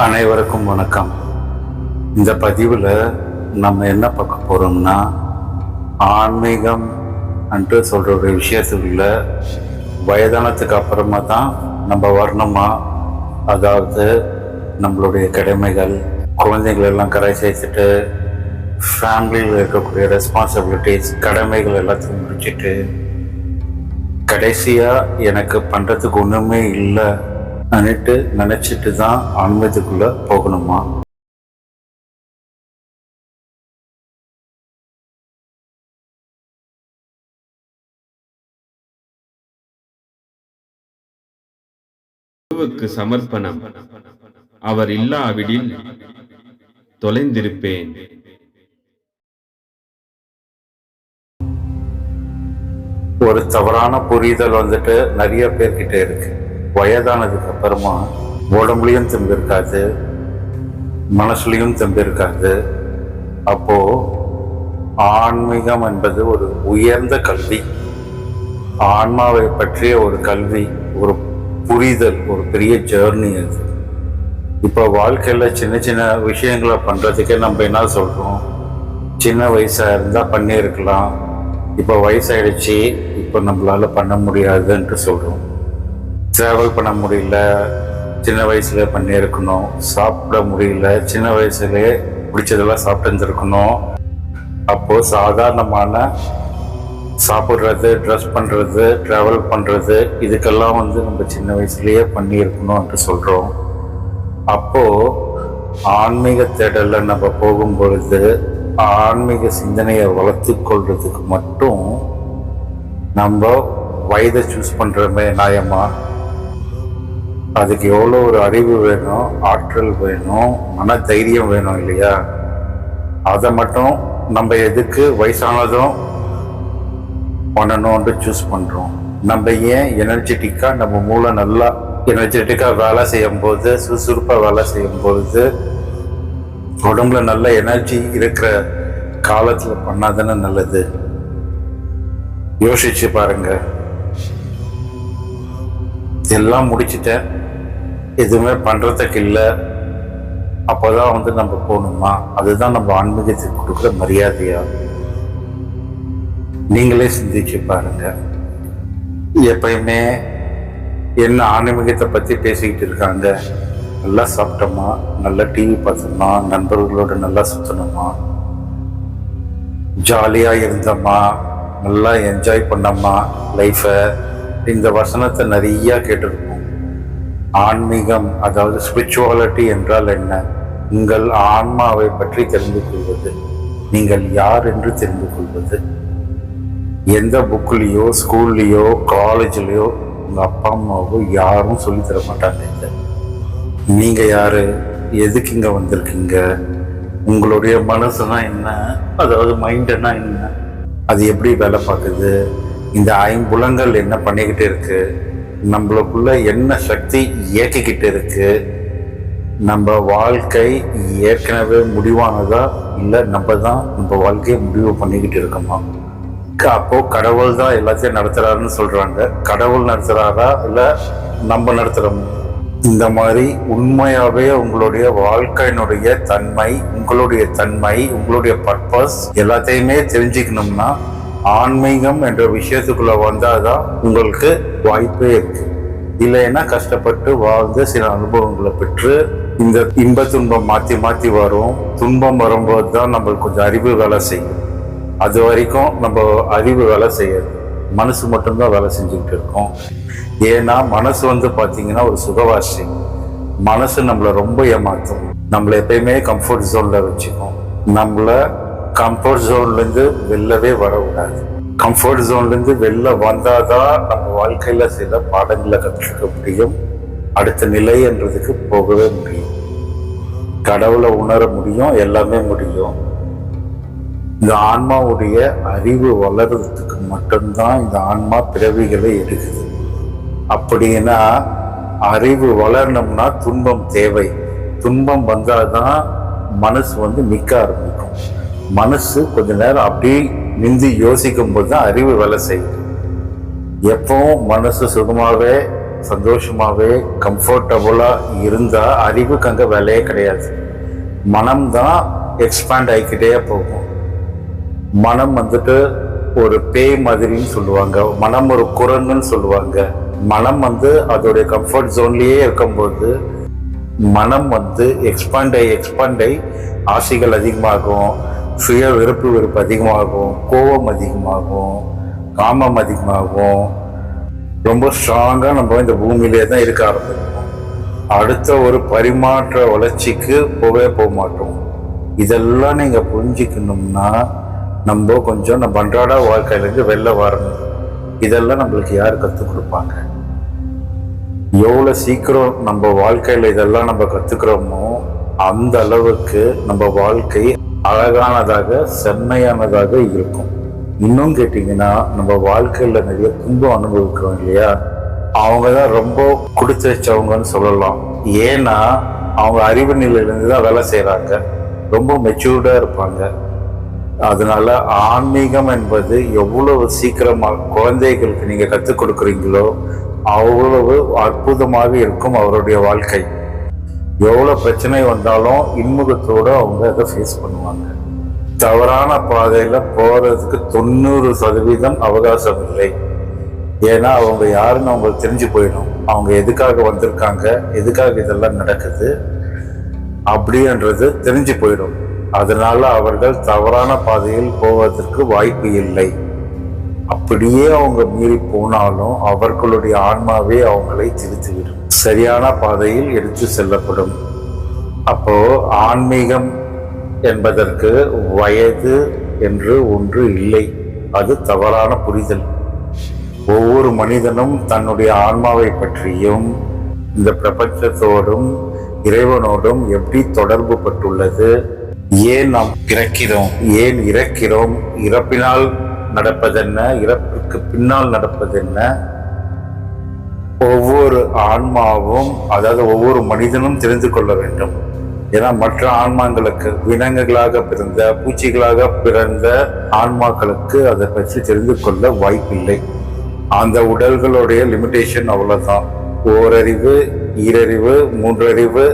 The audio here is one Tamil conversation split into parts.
அனைவருக்கும் வணக்கம். இந்த பதிவில் நம்ம என்ன பார்க்க போகிறோம்னா ஆன்மீகம் என்று சொல்கிற ஒரு விஷயத்துக்குள்ள வயதானத்துக்கு அப்புறமா தான் நம்ம வரணுமா? அதாவது நம்மளுடைய கடமைகள் குழந்தைகள் எல்லாம் கரை சேர்த்துட்டு ஃபேமிலியில் இருக்கக்கூடிய ரெஸ்பான்சிபிலிட்டிஸ் கடமைகள் எல்லாத்தையும் முடிச்சிட்டு கடைசியாக எனக்கு பண்ணுறதுக்கு ஒன்றுமே இல்லை. அன்னிட்டு நினச்சிட்டு தான் ஆன்மீகத்துக்குள்ளே போகணுமா? குருவுக்கு சமர்ப்பணம். அவர் இல்லாவிடில் தொலைந்திருப்பேன். ஒரு தவறான புரிதல் வந்துட்டு நிறைய பேர்கிட்ட இருக்கு. வயதானதுக்கு அப்புறமா உடம்புலையும் தெம்பு இருக்காது மனசுலையும் தெம்பு இருக்காது அப்போ ஆன்மீகம் என்பது ஒரு உயர்ந்த கல்வி. ஆன்மாவை பற்றிய ஒரு கல்வி ஒரு புரிதல் ஒரு பெரிய ஜேர்னி அது. இப்போ வாழ்க்கையில் சின்ன சின்ன விஷயங்களை பண்ணுறதுக்கே நம்ம என்ன சொல்கிறோம் சின்ன வயசாக இருந்தால் பண்ணியிருக்கலாம். இப்போ வயசாயிடுச்சு இப்போ நம்மளால் பண்ண முடியாதுன்ட்டு சொல்கிறோம் ட்ராவல் பண்ண முடியல. சின்ன வயசுல பண்ணியிருக்கணும் சாப்பிட முடியல. சின்ன வயசுலேயே பிடிச்சதெல்லாம் சாப்பிட்டுருந்துருக்கணும் அப்போது அப்போ சாதாரணமான சாப்பிட்றது ட்ரெஸ் பண்ணுறது ட்ராவல் பண்ணுறது இதுக்கெல்லாம் வந்து நம்ம சின்ன வயசுலேயே பண்ணியிருக்கணும்ன்ட்டு சொல்கிறோம் அப்போது ஆன்மீக தேடலில் நம்ம போகும் பொழுது ஆன்மீக சிந்தனையை வளர்த்து கொள்றதுக்கு மட்டும் நம்ம வயதை சூஸ் பண்ணுறோமே நியாயமாக அதுக்கு எவ்வளோ ஒரு அறிவு வேணும் ஆற்றல் வேணும் மன தைரியம் வேணும் இல்லையா? அதை மட்டும் நம்ம எதுக்கு வயசானதும் பண்ணணும்னு சூஸ் பண்ணுறோம் நம்ம ஏன் எனர்ஜெட்டிக்காக நம்ம மூளை நல்லா எனர்ஜெட்டிக்காக வேலை செய்யும்போது சுறுசுறுப்பாக வேலை செய்யும்போது உடம்புல நல்ல எனர்ஜி இருக்கிற காலத்தில் பண்ணாதானே நல்லது? யோசிச்சு பாருங்க. எல்லாம் முடிச்சிட்டேன். எதுவுமே பண்ணுறதுக்கு இல்லை. அப்போ தான் வந்து நம்ம போகணுமா? அதுதான் நம்ம ஆன்மீகத்துக்கு கொடுக்குற மரியாதையா? நீங்களே சிந்திச்சு பாருங்க. எப்பயுமே என்ன ஆன்மீகத்தை பற்றி பேசிக்கிட்டு இருக்காங்க? நல்லா சாப்பிட்டோமா? நல்லா டிவி பார்த்தோமா நண்பர்களோட நல்லா சுற்றணுமா ஜாலியாக இருந்தோமா? நல்லா என்ஜாய் பண்ணோமா? லைஃப்பை இந்த வசனத்தை நிறையா கேட்டிருப்போம் ஆன்மீகம் அதாவது ஸ்பிரிச்சுவாலிட்டி என்றால் என்ன? உங்கள் ஆன்மாவை பற்றி தெரிந்து கொள்வது. நீங்கள் யார் என்று தெரிந்து கொள்வது. எந்த புக்லேயோ ஸ்கூல்லையோ காலேஜ்லேயோ உங்கள் அப்பா அம்மாவோ யாரும் சொல்லித் தர மாட்டாங்க இல்லை நீங்கள் யார்? எதுக்கு இங்கே வந்திருக்கீங்க? உங்களுடைய மனசுனா என்ன? அதாவது மைண்டுனா என்ன? அது எப்படி வேலை பார்க்குது? இந்த ஐம்புலங்கள் என்ன பண்ணிக்கிட்டு இருக்குது நம்மளுக்குள்ள என்ன சக்தி இயக்கிக்கிட்டு இருக்கு? நம்ம வாழ்க்கை ஏற்கனவே முடிவானதா? இல்லை நம்ம தான் நம்ம வாழ்க்கையை முடிவு பண்ணிக்கிட்டு இருக்கோமா? அப்போது அப்போ கடவுள் தான் எல்லாத்தையும் நடத்துறாருன்னு சொல்றாங்க. கடவுள் நடத்துறாரா? இல்லை நம்ம நடத்துறோமா? இந்த மாதிரி உண்மையாகவே உங்களுடைய வாழ்க்கையினுடைய தன்மை உங்களுடைய தன்மை உங்களுடைய பர்பஸ் எல்லாத்தையுமே தெரிஞ்சுக்கணும்னா ஆன்மீகம் என்ற விஷயத்துக்குள்ள வந்தாதான் உங்களுக்கு வாய்ப்பே இருக்கு. இல்லைன்னா கஷ்டப்பட்டு வாழ்ந்து சில அனுபவங்களை பெற்று இந்த இன்ப துன்பம் மாற்றி மாற்றி வரும். துன்பம் வரும்போது தான் நம்மளுக்கு கொஞ்சம் அறிவு வேலை செய்யும். அது வரைக்கும் நம்ம அறிவு வேலை செய்யாது. மனசு மட்டும்தான் வேலை செஞ்சுக்கிட்டு இருக்கோம். ஏன்னா மனசு வந்து பார்த்தீங்கன்னா ஒரு சுகவாசி. மனசு நம்மளை ரொம்ப ஏமாற்றும் நம்மளை எப்பயுமே கம்ஃபர்ட் ஜோனில் வச்சுக்கும். நம்மளை கம்ஃபர்ட் ஜோன்லேருந்து வெளிலவே வரக்கூடாது. கம்ஃபர்ட் ஜோன்லேருந்து வெளில வந்தாதான் நம்ம வாழ்க்கையில் சில பாடங்களை கற்றுக்க முடியும். அடுத்த நிலைன்றதுக்கு போகவே முடியும். கடவுளை உணர முடியும் எல்லாமே முடியும். இந்த ஆன்மாவுடைய அறிவு வளர்றதுக்கு மட்டும்தான் இந்த ஆன்மா பிறவிகளை எடுக்குது. அப்படின்னா அறிவு வளரணும்னா துன்பம் தேவை. துன்பம் வந்தால் தான் மனசு வந்து நிற்க ஆரம்பிக்கும். மனசு கொஞ்ச நேரம் அப்படியே நின்று யோசிக்கும் போது தான் அறிவு வேலை செய்யுது எப்பவும் மனசு சுகமாகவே சந்தோஷமாகவே கம்ஃபர்டபுளாக இருந்தால் அறிவுக்கு அங்கே வேலையே கிடையாது. மனம் தான் எக்ஸ்பேண்ட் ஆகிக்கிட்டே போகும். மனம் வந்துட்டு ஒரு பேய் மாதிரின்னு சொல்லுவாங்க மனம் ஒரு குரங்குன்னு சொல்லுவாங்க. மனம் வந்து அதோடைய கம்ஃபர்ட் ஜோன்லேயே இருக்கும்போது மனம் வந்து எக்ஸ்பாண்ட் ஆகி எக்ஸ்பாண்ட் ஆகி ஆசைகள் அதிகமாகும். சுய வெறுப்பு வெறுப்பு அதிகமாகும் கோபம் அதிகமாகும் காமம் அதிகமாகும். ரொம்ப ஸ்ட்ராங்காக நம்ம இந்த பூமியிலே தான் இருக்க ஆரம்பிக்கும் அடுத்த ஒரு பரிமாற்ற வளர்ச்சிக்கு போகவே போக மாட்டோம். இதெல்லாம் நீங்கள் புரிஞ்சுக்கணும்னா நம்ம கொஞ்சம் நம்ம அன்றாட வாழ்க்கையிலேருந்து வெளில வரணும். இதெல்லாம் நம்மளுக்கு யார் கற்றுக் கொடுப்பாங்க? எவ்வளோ சீக்கிரம் நம்ம வாழ்க்கையில் இதெல்லாம் நம்ம கற்றுக்கிறோமோ அந்த அளவுக்கு நம்ம வாழ்க்கை அழகானதாக செம்மையானதாக இருக்கும். இன்னும் கேட்டிங்கன்னா நம்ம வாழ்க்கையில் நிறைய துன்பம் அனுபவிக்கிறோம் இல்லையா? அவங்க தான் ரொம்ப கொடுத்து வச்சவங்கன்னு சொல்லலாம். ஏன்னா அவங்க அறிவு நிலையிலேருந்து தான் வேலை செய்கிறாங்க ரொம்ப மெச்சூர்டாக இருப்பாங்க. அதனால ஆன்மீகம் என்பது எவ்வளவு சீக்கிரமாக குழந்தைகளுக்கு நீங்கள் கற்றுக் கொடுக்குறீங்களோ அவ்வளவு அற்புதமாக இருக்கும் அவருடைய வாழ்க்கை. எவ்வளோ பிரச்சனை வந்தாலும் இன்முகத்தோடு அவங்க அதை ஃபேஸ் பண்ணுவாங்க. தவறான பாதையில் போகிறதுக்கு தொண்ணூறு சதவீதம் அவகாசம் இல்லை. ஏன்னா அவங்க யாருன்னு அவங்களுக்கு தெரிஞ்சு போயிடும். அவங்க எதுக்காக வந்திருக்காங்க எதுக்காக இதெல்லாம் நடக்குது அப்படின்றது தெரிஞ்சு போயிடும். அதனால அவர்கள் தவறான பாதையில் போவதற்கு வாய்ப்பு இல்லை. அப்படியே அவங்க மீறி போனாலும் அவர்களுடைய ஆன்மாவே அவங்களை திருத்திவிடும். சரியான பாதையில் எடுத்து செல்லப்படும். அப்போ ஆன்மீகம் என்பதற்கு வயது என்று ஒன்று இல்லை. அது தவறான புரிதல். ஒவ்வொரு மனிதனும் தன்னுடைய ஆன்மாவை பற்றியும் இந்த பிரபஞ்சத்தோடும் இறைவனோடும் எப்படி தொடர்பு பட்டுள்ளது? ஏன் நாம் பிறக்கிறோம்? ஏன் இறக்கிறோம்? இறப்பினால் நடப்பதென்ன? இறப்புக்கு பின்னால் நடப்பதென்ன? ஒவ்வொரு ஆன்மாவும் அதாவது ஒவ்வொரு மனிதனும் தெரிந்து கொள்ள வேண்டும். ஏன்னா மற்ற ஆன்மாங்களுக்கு விலங்குகளாக பிறந்த பூச்சிகளாக பிறந்த ஆன்மாக்களுக்கு அதை பற்றி தெரிந்து கொள்ள வாய்ப்பில்லை. அந்த உடல்களுடைய லிமிட்டேஷன் அவ்வளோதான் ஓரறிவு ஈரறிவு மூன்றறிவு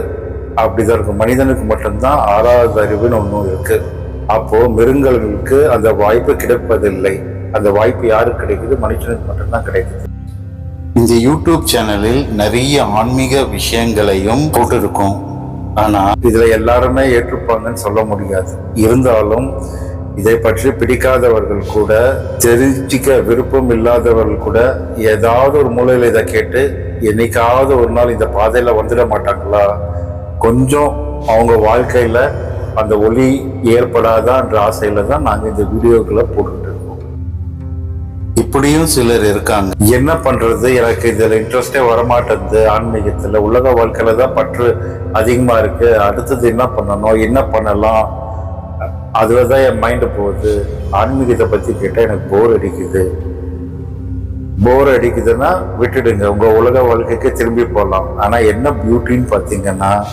அப்படிதான் இருக்கும். மனிதனுக்கு மட்டும்தான் ஆறாவது அறிவுன்னு ஒன்றும் இருக்குது அப்போ மிருகங்களுக்கு அந்த வாய்ப்பு கிடைப்பதில்லை. அந்த வாய்ப்பு யாருக்கு கிடைக்குது? மனுஷனுக்கு மட்டும்தான் கிடைக்குது. இந்த யூடியூப் சேனலில் நிறைய ஆன்மீக விஷயங்களையும் போட்டிருக்கோம். ஆனா இதுல எல்லாருமே ஏற்றுப்பாங்கன்னு சொல்ல முடியாது. இருந்தாலும் இதை பற்றி பிடிக்காதவர்கள் கூட தெரிஞ்சிக்க விருப்பம் இல்லாதவர்கள் கூட ஏதாவது ஒரு மூலையில இதை கேட்டு என்னைக்காவது ஒரு நாள் இந்த பாதையில வந்துட மாட்டாங்களா? கொஞ்சம் அவங்க வாழ்க்கையில அந்த ஒளி ஏற்படாதான்ற ஆசையில தான் நாங்க இந்த வீடியோக்களை போட்டுட்டு இருக்கோம். இப்படியும் சிலர் இருக்காங்க. என்ன பண்றது? எனக்கு இதுல இன்ட்ரெஸ்டே வரமாட்டேங்குது. ஆன்மீகத்துல உலக வாழ்க்கையில தான் பற்று அதிகமா இருக்கு. அடுத்தது என்ன பண்ணணும்? என்ன பண்ணலாம்? அதுலதான் என் மைண்டு போகுது. ஆன்மீகத்தை பத்தி கேட்டா எனக்கு போர் அடிக்குது. போர் அடிக்குதுன்னா விட்டுடுங்க. உங்க உலக வாழ்க்கைக்கு திரும்பி போகலாம் ஆனா என்ன பியூட்டின்னு பாத்தீங்கன்னா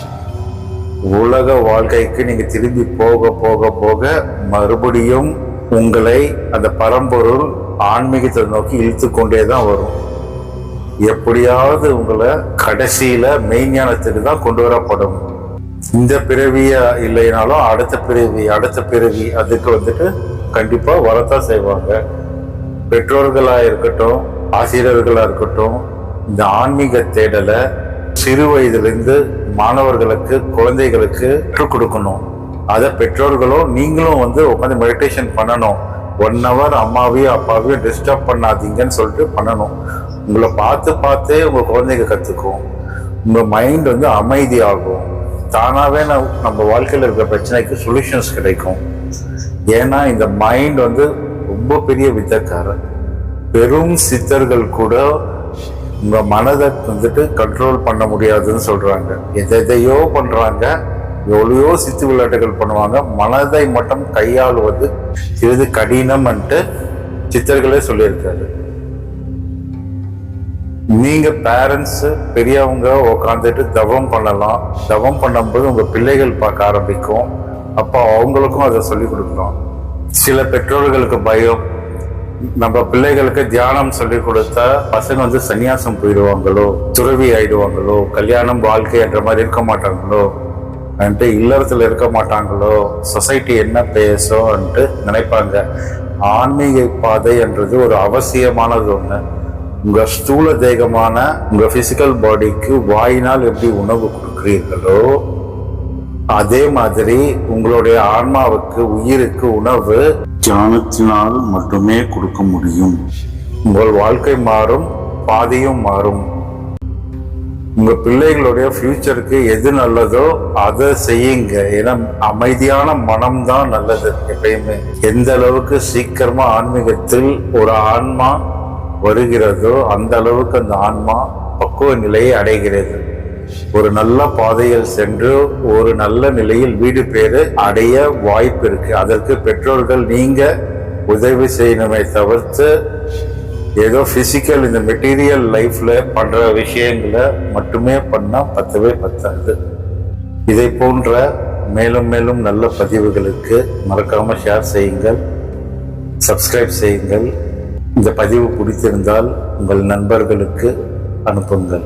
உலக வாழ்க்கைக்கு நீங்க திரும்பி போக போக போக மறுபடியும் உங்களை அந்த பரம்பொருள் ஆன்மீகத்தை நோக்கி இழுத்து கொண்டே தான் வரும். எப்படியாவது உங்களை கடைசியில மெய்ஞானத்துக்கு தான் கொண்டு வரப்படும். இந்த பிறவியா இல்லைனாலும் அடுத்த பிறவி அடுத்த பிறவி அதுக்கு வந்துட்டு கண்டிப்பா வரத்தான் செய்வாங்க. பெற்றோர்களா இருக்கட்டும் ஆசிரியர்களா இருக்கட்டும் இந்த ஆன்மீக தேடலை சிறு வயதிலிருந்து மாணவர்களுக்கு குழந்தைகளுக்கு கற்றுக் கொடுக்கணும். அதை பெற்றோர்களோ நீங்களும் வந்து உட்காந்து மெடிடேஷன் பண்ணணும். ஒன் ஹவர் அம்மாவையும் அப்பாவையும் டிஸ்டர்ப் பண்ணாதீங்கன்னு சொல்லிட்டு பண்ணணும். உங்களை பார்த்து பார்த்தே உங்கள் குழந்தைங்க கற்றுக்கும் உங்கள் மைண்ட் வந்து அமைதியாகும். தானாகவே நம்ம வாழ்க்கையில் இருக்கிற பிரச்சனைக்கு சொல்யூஷன்ஸ் கிடைக்கும். ஏன்னா இந்த மைண்ட் வந்து ரொம்ப பெரிய வித்தக்காரன். பெரும் சித்தர்கள் கூட உங்கள் மனதை வந்துட்டு கண்ட்ரோல் பண்ண முடியாதுன்னு சொல்கிறாங்க எதை எதையோ பண்ணுறாங்க எவ்வளையோ சித்து விளையாட்டுகள் பண்ணுவாங்க. மனதை மட்டும் கையாளுவது சிறிது கடினம்ன்ட்டு சித்தர்களே சொல்லியிருக்காரு. நீங்க பேரண்ட்ஸு பெரியவங்க உட்காந்துட்டு தவம் பண்ணலாம். தவம் பண்ணும்போது உங்க பிள்ளைகள் பார்க்க ஆரம்பிக்கும். அப்போ அவங்களுக்கும் அதை சொல்லி கொடுக்கலாம். சில பெற்றோர்களுக்கு பயம். நம்ம பிள்ளைகளுக்கு தியானம் சொல்லி கொடுத்தா பசங்க வந்து சன்னியாசம் போயிடுவாங்களோ துறவி ஆயிடுவாங்களோ கல்யாணம் வாழ்க்கை என்ற மாதிரி இருக்க மாட்டாங்களோ வந்துட்டு இல்லறத்துல இருக்க மாட்டாங்களோ சொசைட்டி என்ன பேசும்ன்ட்டு நினைப்பாங்க. ஆன்மீக பாதை என்றது ஒரு அவசியமானது ஒண்ணு. உங்க ஸ்தூல தேகமான உங்க பிசிக்கல் பாடிக்கு வாயினால் எப்படி உணவு கொடுக்குறீர்களோ அதே மாதிரி உங்களுடைய ஆன்மாவுக்கு உயிருக்கு உணவு தியானத்தினால் மட்டுமே கொடுக்க முடியும். உங்கள் வாழ்க்கை மாறும் பாதையும் மாறும். உங்க பிள்ளைகளுடைய ஃபியூச்சருக்கு எது நல்லதோ அதை செய்யுங்க. ஏன்னா அமைதியான மனம் தான் நல்லது எப்பயுமே. எந்த அளவுக்கு சீக்கிரமா ஆன்மீகத்தில் ஒரு ஆன்மா வருகிறதோ அந்த அளவுக்கு அந்த ஆன்மா பக்குவ நிலையை அடைகிறது. ஒரு நல்ல பாதையில் சென்று ஒரு நல்ல நிலையில் வீடு பேறு அடைய வாய்ப்பு இருக்கு. அதற்கு பெற்றோர்கள் நீங்க உதவி செய்யணுமே தவிர்த்து ஏதோ பிசிக்கல் இந்த மெட்டீரியல் லைஃப்ல பண்ற விஷயங்களை மட்டுமே பண்ணா பத்தவே பத்தாது. இதை போன்ற மேலும் மேலும் நல்ல பதிவுகளுக்கு மறக்காம ஷேர் செய்யுங்கள் சப்ஸ்கிரைப் செய்யுங்கள். இந்த பதிவு பிடித்திருந்தால் உங்கள் நண்பர்களுக்கு அனுப்புங்கள்.